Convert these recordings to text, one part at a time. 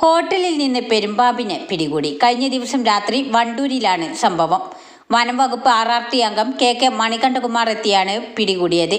ഹോട്ടലിൽ നിന്ന് പെരുമ്പാമ്പിനെ പിടികൂടി. കഴിഞ്ഞ ദിവസം രാത്രി വണ്ടൂരിലാണ് സംഭവം. വനം വകുപ്പ് ടി അംഗം കെ കെ മണികണ്ഠകുമാർ എത്തിയാണ് പിടികൂടിയത്.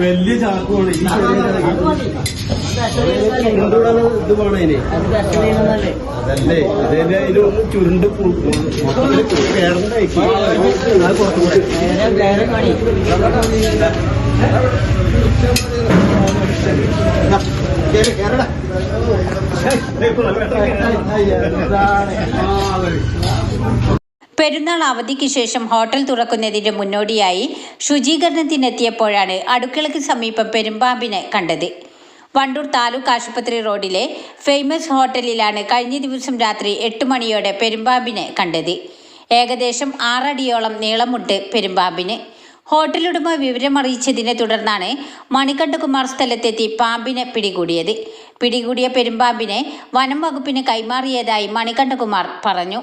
വലിയ ചാക്കുമാണ് ഈ ഇത് അതല്ലേ അതല്ലേ അതിൽ ചുരുണ്ട് കേറടാ. പെരുന്നാൾ അവധിക്ക് ശേഷം ഹോട്ടൽ തുറക്കുന്നതിന്റെ മുന്നോടിയായി ശുചീകരണത്തിനെത്തിയപ്പോഴാണ് അടുക്കളയ്ക്ക് സമീപം പെരുമ്പാമ്പിനെ കണ്ടത്. വണ്ടൂർ താലൂക്ക് ആശുപത്രി റോഡിലെ ഫേമസ് ഹോട്ടലിലാണ് കഴിഞ്ഞ ദിവസം രാത്രി എട്ട് മണിയോടെ പെരുമ്പാമ്പിനെ കണ്ടത്. ഏകദേശം ആറടിയോളം നീളമുണ്ട് പെരുമ്പാമ്പിന്. ഹോട്ടലുടമ വിവരമറിയിച്ചതിനെ തുടർന്നാണ് മണികണ്ഠകുമാർ സ്ഥലത്തെത്തി പാമ്പിനെ പിടികൂടിയത്. പിടികൂടിയ പെരുമ്പാമ്പിനെ വനം വകുപ്പിന് കൈമാറിയതായി മണികണ്ഠകുമാർ പറഞ്ഞു.